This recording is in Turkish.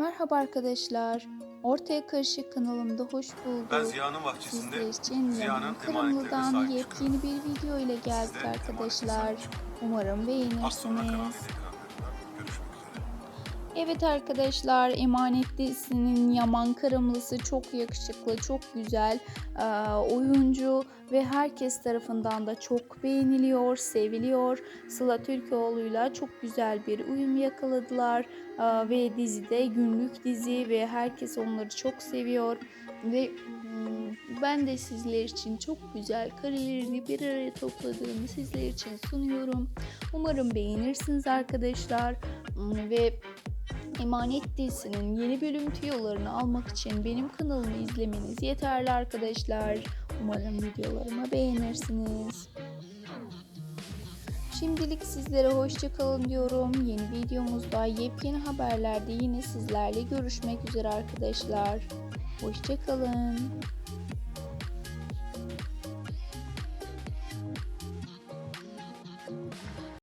Merhaba arkadaşlar. Ortaya Karışık kanalımda hoş bulduk. Ben Ziya'nın bahçesinde Sizler için Ziya'nın Kırımlı'dan yepyeni bir video ile geldik emanetine arkadaşlar. Umarım beğenirsiniz. Evet arkadaşlar Emanet dizisinin Yaman Kırımlısı çok yakışıklı, çok güzel eee, oyuncu ve herkes tarafından da çok beğeniliyor, seviliyor. Sıla Türkoğlu'yla çok güzel bir uyum yakaladılar Eee, ve dizide günlük dizi ve herkes onları çok seviyor ve mm, ben de sizler için çok güzel karelerini bir araya topladığımı sizler için sunuyorum. Umarım beğenirsiniz arkadaşlar Mm, ve Emanet dizisinin yeni bölüm tüyolarını almak için benim kanalımı izlemeniz yeterli arkadaşlar. Umarım videolarımı beğenirsiniz. Şimdilik sizlere hoşça kalın diyorum. Yeni videomuzda yepyeni haberlerde yine sizlerle görüşmek üzere arkadaşlar. Hoşça kalın.